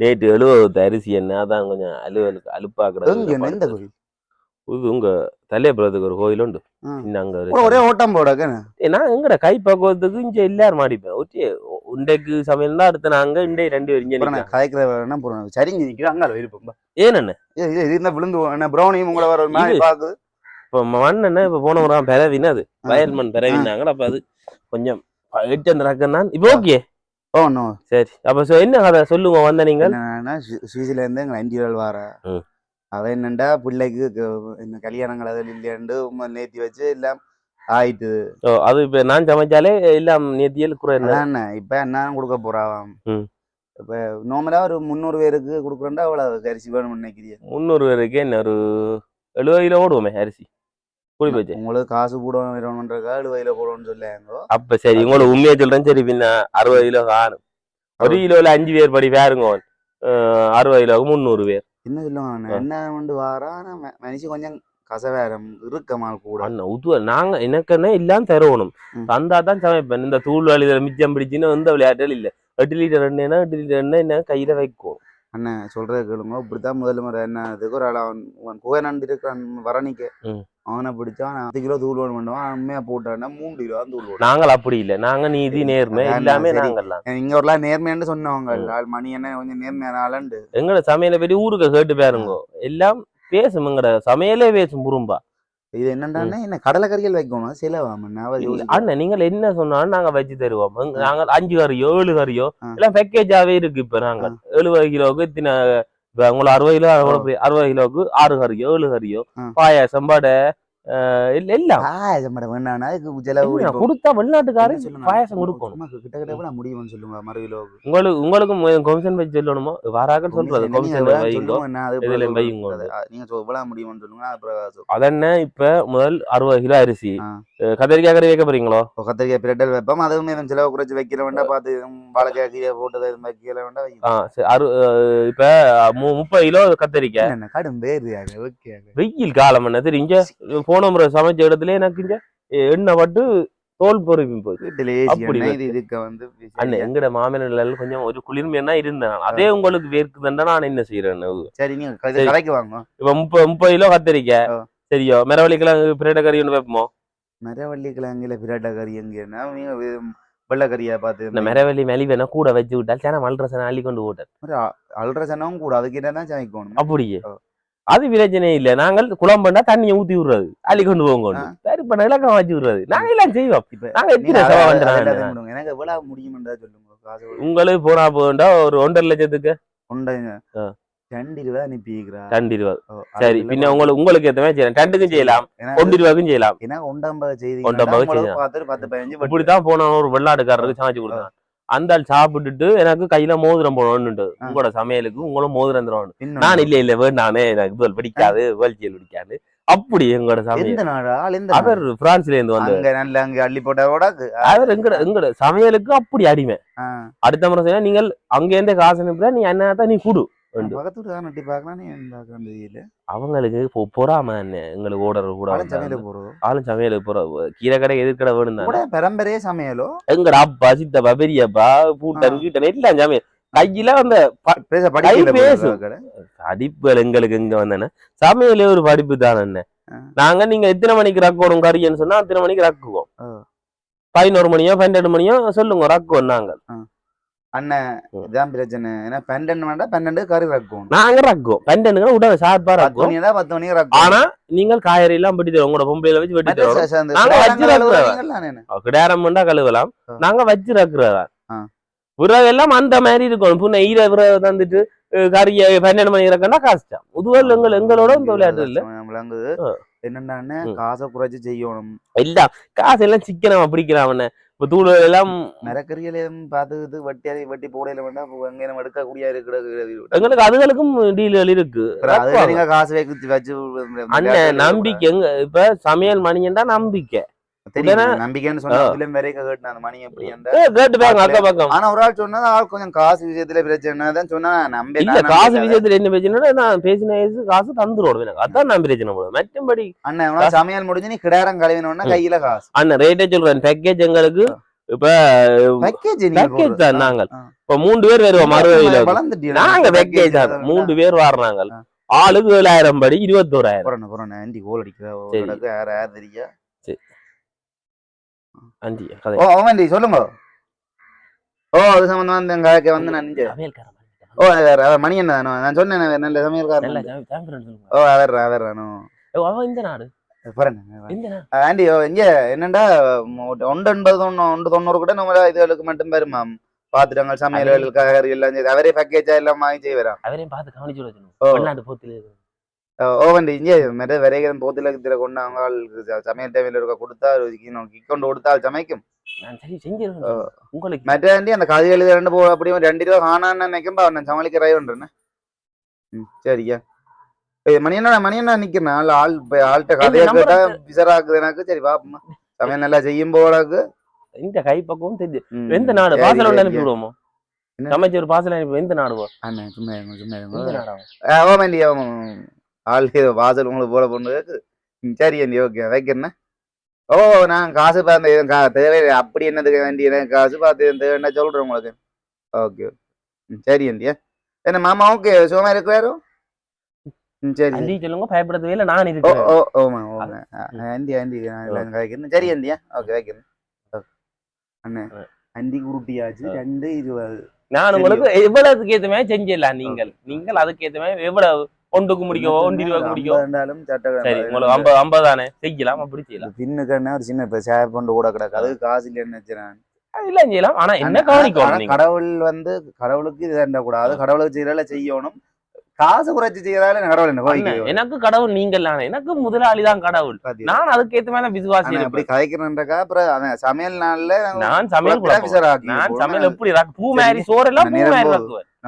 நேற்று எழுபது அரிசி என்ன அதான் கொஞ்சம் அலுவலுக்கு அலுப்பாக்குறது இது உங்க தலையபுரத்துக்கு ஒரு கோயில் உண்டு அங்க ஒரு ஒரே ஓட்டம் போடக்க நான் எங்கட கை பக்குவத்துக்கு இங்க எல்லாரும் மாடிப்பேன் ஒட்டி உண்டைக்கு சமையல் தான் அடுத்து நாங்க இண்டை ரெண்டு பேரும் இங்க கதைக்கிற என்ன போறேன் சரிங்க நிக்கிறேன். அங்கால இருப்போம் ஏன் என்ன இது இது இருந்தா விழுந்து என்ன ப்ரௌனியும் உங்களை வர ஒரு மாதிரி பாக்குது இப்ப மண் என்ன இப்ப போன முறை பிறவின்னு அது. வயல் மண் பிறவினாங்க அப்ப அது கொஞ்சம் எட்டு அந்த ரகம் தான் இப்ப ஓகே. ஓ நோ சரி. அப்ப சொ- என்ன கதை? சொல்லுங்க வந்த நீங்கள் என்னன்னா இருந்து எங்க அண்டியல் வர. ம். அவ என்னண்டா பிள்ளைக்கு என்ன கல்யாணங்கள் அதில் இல்லையாண்டு நேத்தி வச்சு எல்லாம் ஆயிட்டு ஓ, அது இப்ப நான் சமைச்சாலே எல்லாம் நேத்தியல் குறை என்ன? இப்ப என்ன கொடுக்க ம். இப்ப நார்மலா ஒரு முந்நூறு பேருக்கு கொடுக்குறேன்டா அவ்வளவு அரிசி வேணும்னு நினைக்கிறீங்க முந்நூறு பேருக்கு என்ன ஒரு எழுபது கிலோ ஓடுவோமே அரிசி. கூடி போச்சு உங்களுக்கு காசு கூட வேணும்ன்றக்கா எழுபதுல போடுவோம்னு சொல்லாங்க அப்ப சரி உங்களுக்கு உண்மையை சொல்றேன் சரி பின்ன அறுபது கிலோ காணும். ஒரு கிலோல அஞ்சு பேர் படி பேருங்க அறுபது கிலோவுக்கு முந்நூறு பேர். என்ன சொல்லுவாங்க. என்ன வந்து வாரா? மனுஷன் கொஞ்சம் கசவேரம் இருக்கமால் கூட. அண்ணா உதுவ நாங்க எனக்கு என்ன எல்லாம் தருவணும். தந்தா தான் சமைப்பேன். இந்த தூள் வழியில மிச்சம் பிடிச்சின்னு இந்த விளையாட்டுகள் இல்ல. எட்டு லிட்டர் எண்ணெய்னா எட்டு லிட்டர் எண்ணெய் என்ன கையில வைக்கும் அண்ணன் சொல்றது கேளுங்க. இப்படித்தான் முதல்ல முறை என்ன இதுக்கு ஒரு ஆள் அவன் குகை நண்டு இருக்கிறான் வரணிக்க. அவனை பிடிச்சா அவன் பத்து கிலோ தூள் வேணும் பண்ணுவான். உண்மையா போட்டான்னா மூணு கிலோ தான் தூள் வேணும். நாங்கள் அப்படி இல்ல. நாங்க நீதி நேர்மை எல்லாமே சரி. நாங்கெல்லாம் இங்க ஒருலாம் நேர்மையான்னு சொன்னவங்க. மணி என்ன கொஞ்சம் நேர்மையான ஆளண்டு எங்கட சமையலை பற்றி ஊருக்கு கேட்டு பாருங்க. எல்லாம் பேசும் எங்கட சமையலே பேசும் புரும்பா இது என்னண்டானே என்ன கடலைக்கறிகள் வைக்கணும். சிலவாம அண்ணன் நீங்கள் என்ன சொன்னாலும் நாங்க வச்சு தருவோம். எங்க- நாங்க அஞ்சு கறியோ ஏழு கறியோ. எல்லாம் பேக்கேஜாவே இருக்கு இப்ப நாங்க எழுபது கிலோவுக்கு இத்தனை இப்ப உங்களுக்கு அறுபது கிலோ அறுபது கிலோவுக்கு ஆறு கறியோ ஏழு கறியோ. பாயாசம் வடை எல்லாம். மேடம் வேணானா அதுக்கு செலவு என்ன, இப்போ- கொடுத்தா வெளிநாட்டுக்காரு என்ன சொல்லுங்க? பாயாசம் கொடுக்கணும். சும்மா கிட்ட கிட்ட கூட முடியும்னு சொல்லுங்க மறு கிலோவுக்கு உங்களுக்கு கொமிஷன் வச்சு சொல்லணுமோ? வாராக்கள் சொல்றது கொமிஷன் வைங்கோ இதுல நீங்க எவ்வளவு முடியும்னு சொல்லுங்க. அதென்ன இப்ப முதல் அறுபது கிலோ அரிசி. கத்திரிக்காய் கறி வைக்க போறீங்களோ? கத்திரிக்காய் பிரட்டல் வைப்போம் அதுவுமே செலவு குறைச்சு வைக்கிற வேண்டாம் பார்த்து வாழைக்காய் கீரை மாதிரி கீரை வேண்டாம் இப்ப முப்பது கிலோ கத்திரிக்காய். கடும் பேரு வெயில் காலம் என்ன தெரியும் இங்க போன முறை சமைச்ச இடத்துல எனக்கு இங்க எண்ணெய் பட்டு தோல் பொறுப்பி போகுது அண்ணன் எங்கட மாமனார் கொஞ்சம் ஒரு குளிர்மையா இருந்தேன். அதே உங்களுக்கு வேர்க்குதுன்னா நான் என்ன செய்யறேன் சரி இப்ப முப்பது முப்பது கிலோ கத்திரிக்காய். சரியோ மிரவழிக்கெல்லாம் பிரேட கறி ஒன்று வைப்போமோ மரவள்ளி கிழங்குல பிரட்ட கறி எங்கன்னா வெள்ளைக்கறியா பார்த்து இந்த மிரவள்ளி மெலிவேனா கூட வச்சு விட்டால் சேனா மல்றசனை அள்ளி கொண்டு போட்டார் அல்ட்ராசனும் கூட அதுக்கிட்ட தான் சமைக்கணும் அப்படியே. அது பிரச்சனை இல்ல. நாங்கள் குழம்புண்டா தண்ணியை ஊத்தி விடுறது. அள்ளி கொண்டு போங்க. சரி இப்ப இலக்கம் வச்சு விடுறது. நாங்க எல்லாம் செய்வோம். நாங்க. எனக்கு எவ்வளவு முடியுமென்றா சொல்லுங்க? உங்களுக்கு போனா போகண்டா ஒரு ஒன்றரை லட்சத்துக்கு. ரெண்டு ரூபா அனுப்பிக்கிறா ரெண்டு சரி பின்ன உங்களுக்கு உங்களுக்கு ஏத்த மாதிரி செய்யலாம். ரெண்டுக்கும் செய்யலாம். ஒன்று ரூபாய்க்கும் செய்யலாம். ஏன்னா ஒண்டம்பது செய்தி. பார்த்துட்டு பத்து பதினஞ்சு. இப்படித்தான் போன ஒரு வெள்ளாட்டுக்காரருக்கு சமைச்சு கொடுத்தான் அந்த ஆள் சாப்பிட்டுட்டு எனக்கு கையில மோதிரம் போடணும்னு. உங்களோட சமையலுக்கு உங்களும் மோதிரம் தரணும். நான் இல்ல இல்ல வேண்டானே எனக்கு இதுவரை பிடிக்காது வேல்ச்சியல் பிடிக்காது. அப்படி எங்களோட சமையல். அவர் பிரான்ஸ்ல இருந்து வந்து அங்க நல்ல அங்க அள்ளி போட்டா கூட அது- அவர் எங்கட எங்கட சமையலுக்கு அப்படி அடிமை. அடுத்த முறை சொன்னா நீங்கள் அங்க இருந்து காசு அனுப்புற நீ என்ன தான் நீ குடு. பக்கத்து நட்டி தெரியல அவங்களுக்கு பொ- பொறாம எங்களுக்கு ஓடர் கூட ஆளும் சமையல போறோம் ஆளும் சமையலுக்கு போற. கீரை கடை எதிர்க்கடை வேணும் கூட பரம்பரையே சமையலோ? எங்கட அப்பா சித்தப்பா பெரியப்பா பூட்டன் கீட்டன் எல்லாம் சமையல். கையில அந்த ப- பேச கை படிக்கல பேசும். போல கடை. படிப்புகள் எங்களுக்கு எங்க வந்தன சமையலே ஒரு படிப்பு தான் என்ன. நாங்க நீங்க எத்தனை மணிக்கு ரக்கோடும் கறின்னு சொன்னா அத்தனை மணிக்கு ரக்குவோம். பதினோரு மணியோ பன்னெண்டு மணியோ சொல்லுங்க ரக்குவோம் நாங்கள். அண்ணன். இதான் பிரச்சனை. ஏன்னா பன்னெண்டு வேண்டாம் பன்னெண்டு கறி ரக்கும். நாங்க ரக்குவோம் பன்னெண்டுங்க உடனே சார்பா மணி தான் பத்து மணிக்கு ரக்கும். ஆனா நீங்கள் காய்கறி எல்லாம் வெட்டி உங்களோட பொம்பளையில வச்சு வெட்டி நாங்க வச்சு. கிடாரம் பண்ணா கழுவலாம். நாங்க வச்சு ரக்குறதா. விறகு எல்லாம் அந்த மாதிரி இருக்கும் புண்ண ஈர தந்துட்டு கறியை பன்னெண்டு மணி இறக்கண்டா கஷ்டம். முதுவல் எங்கள் எங்களோட இந்த விளையாட்டு இல்ல. விளங்குது. என்னன்னா. காசை குறைச்சு செய்யணும். இல்ல. காசு எல்லாம் சிக்கனமா பிடிக்கிறான் அவன. இப்ப தூள் எல்லாம் மரக்கறிகளையும் பார்த்து வட்டி அதை வட்டி போடையில வேண்டாம் எங்க நம்ம எடுக்கக்கூடிய எங்களுக்கு அதுகளுக்கும் டீல்கள் இருக்கு. காசு வச்சு அண்ணன் நம்பிக்கை எங்க இப்ப சமையல் மணியன்டா நம்பிக்கை. நம்பிக்கைன்னு சொன்னா வரைக்கும் அந்த மணி எப்படி கேட்டு ஆனா ஒரு ஆள் சொன்னா கொஞ்சம் காசு விஷயத்துல பிரச்சனை தான் சொன்னா நம்பி இல்ல காசு விஷயத்துல என்ன பிரச்சனை நான் பேசின காசு தந்துருவோம் எனக்கு அதான் நான் பிரச்சனை போடுவேன். மற்றபடி அண்ணன் சமையல் முடிஞ்சு நீ கிடாரம் கையில காசு. அண்ணன் ரேட்டே சொல்றேன். பேக்கேஜ் எங்களுக்கு இப்ப பேக்கேஜ் பேக்கேஜ் தான் நாங்கள். இப்ப மூன்று பேர் வருவோம் கிலோ நாங்க பேக்கேஜ் தான். பேர் வர்றாங்க. ஆளுக்கு ஏழாயிரம் படி இருபத்தோராயிரம். கோல் அடிக்கிற? கதை ஓ அவன் சொல்லுங்க ஓ அது சம்பந்தமா இந்த எங்க வந்து நான் சமையல்காரன் ஓ அவர் மணி என்ன நான் சொன்னேன் நல்ல சமையல்காரன் சமையல் ஓ அவர் அவர் அவன் இந்த நாடு ஆண்டி இங்க என்னண்டா ஒன்று எண்பது ஒன்று தொண்ணூறு கூட நம்ம இதுகளுக்கு மட்டும் பெருமாம் பாத்துட்டாங்க சமையல்கள் காய்கறி எல்லாம் அவரே பேக்கேஜா எல்லாம் வாங்கி செய்வாராம் அவரையும் பார்த்து கவனிச்சு ஓ. வெளிநாட்டு போத்துல ஓ வண்டி இங்கே மெட வரைக்கும் போத்துல திர கொண்டு அவங்க ஆளுக்கு ச- சமையல் டைமில் இருக்க கொடுத்தா கிக்கொண்டு கொடுத்தால் சமைக்கும் நான் சரி செஞ்சிருக்கேன் உங்களுக்கு മറ്റേ அந்த കഥകളി രണ്ട് പോ அப்படி ஒரு ரெண்டு ரூபா காணான்னு நினைக்கும்பா அவன் சமாளிக்க ராய் பண்றேன் ம் சரியா ஏய், மணி என்ன மணி என்ன நிக்கிறேன் ஆள் ஆள் இப்ப ஆள்கிட்ட கதையை number கேட்டா பிசராக்குது எனக்கு சரி பாப்போமா சமையல் நல்லா செய்யும் போடாக்கு இந்த கை பக்கமும் தெரிஞ்சு ம், எந்த நாடு சரி, பாசல் ஒன்று சரி, அனுப்பி விடுவோமோ என்ன? சமைச்சு ஒரு பாசல் அனுப்பி எந்த நாடு போ ஆமா, சும்மா இருங்க, சும்மா எந்த இருங்க. நாடா ஆ, ஓ வேண்டி அவன் ஆள் வாசல் உங்களுக்கு போல பொண்ணு சரி அண்டி ஓகே வைக்கிறேன் ஓ நான் காசு பார்த்து எதுவும் கா தேவை அப்படி என்னதுக்கு வேண்டிய காசு பார்த்து தேவைன்னா சொல்றேன் உங்களுக்கு. ஓகே ம், சரி அண்டியா. என்ன மாமா ஓகே சும்மா இருக்கு வேறு ம் சரி அண்டி சொல்லுங்க பயப்படவே இல்லை. நான் ஓ இருக்கிறேன் ஓ ஓமா ஓமா. ஆண்டி ஆண்டி நான் வைக்கிறேன். சரி அண்டியா. ஓகே வைக்கிறேன். அண்ணே. அண்டி குருட்டியாச்சு ரெண்டு இருபது. நான் உங்களுக்கு எவ்வளவுக்கு ஏத்த மாதிரி செஞ்சிடலாம். நீங்கள் நீங்கள் அதுக்கு ஏத்த மாதிரி எவ்வளவு ஒன்றுக்கு முடிக்கவோ ஒன்று இருபதுக்கு முடிக்கவோ. ரெண்டாலும் சரி உங்களுக்கு ஐம்பது ஐம்பது தானே? செய்யலாம் அப்படி செய்யலாம். பின்னுக்கண்ணா ஒரு சின்ன இப்ப ஷேர் பண்ண கூட கிடக்கு. அது காசு இல்லைன்னு வச்சுறேன் அதெல்லாம் செய்யலாம். ஆனா என்ன கவனிக்கணும் கடவுள் வந்து கடவுளுக்கு இது தண்ட கூடாது கடவுளுக்கு செய்யறால செய்யணும். காசு குறைச்சு செய்யறால கடவுள் என்ன எனக்கு கடவுள் நீங்கள் எனக்கு முதலாளி தான் கடவுள்? நான் அதுக்கு ஏத்த மாதிரி விசுவாசி அப்படி. கதைக்கிறேன்றக்கா அப்புறம் அவன் சமையல் நாள்ல நான் சமையல் நான். சமையல் எப்படி பூ மாதிரி சோறு எல்லாம் பூ மாதிரி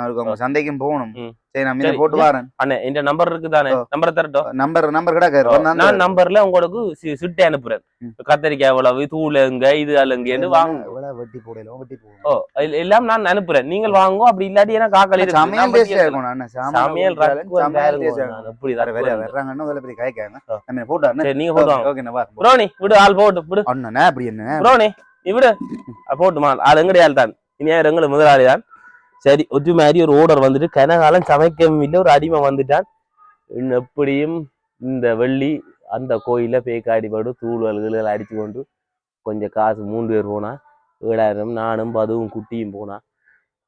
போகுது. ராக்குவேன். நான் இருக்கு, அவங்க சந்தைக்கும் போகணும். சரி நான் சரி, போட்டு? வரேன் அண்ணே இந்த நம்பர் இருக்கு தானே. நம்பர் தரட்டும் நம்பர் நம்பர் கிடக்கு நான் நம்பர்ல உங்களுக்கு சிட்டை அனுப்புறேன். கத்தரிக்காய் எவ்வளவு தூள் எங்க இது அலங்கு வாங்க வெட்டி போடல வெட்டி ஓ எல்லாம் நான் அனுப்புறேன் நீங்கள் வாங்கோ அப்படி இல்லாட்டி காக்கலி இருக்கு. சமையல் டேஸ்டா எடுத்துக்கிறேன். இருக்கணும் அண்ணா சமையல் எப்படி வேற வேற. வர்றாங்கன்னு அதில் போய் காய்க்காங்க. நம்ம போட்டு சரி நீங்க போட்டு ஓகே வா ப்ரோனி விடு ஆள் போட்டு விடு அண்ணா அப்படி என்ன ப்ரோனி நீ விடு போட்டுமா ஆள் எங்கடி ஆள் தான் இனி யார் எங்களுக்கு முதலாளி தான் சரி ஒற்று மாதிரி ஒரு ஓடர் வந்துட்டு கனகாலம் சமைக்கவும் இல்லை ஒரு அடிமை வந்துட்டான். இன்னும் எப்படியும் இந்த வெள்ளி அந்த கோயிலில் பேக்காடி படு தூள்வல்கள் அடித்து கொண்டு கொஞ்சம் காசு மூன்று பேர் போனால் ஏழாயிரம் நானும் பதுவும் குட்டியும் போனால்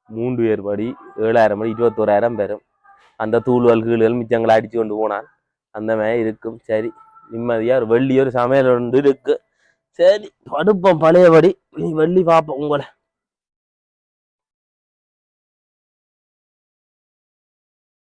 மூன்று பேர் படி ஏழாயிரம் படி இருபத்தோராயிரம் பெறும் அந்த தூள்வல் கீழ்கள் மிச்சங்களை அடித்து கொண்டு போனான் அந்த மாதிரி இருக்கும். சரி நிம்மதியாக ஒரு வெள்ளி ஒரு சமையல் ஒன்று இருக்குது சரி படுப்போம் பழையபடி. நீ வெள்ளி பார்ப்போம் உங்களை.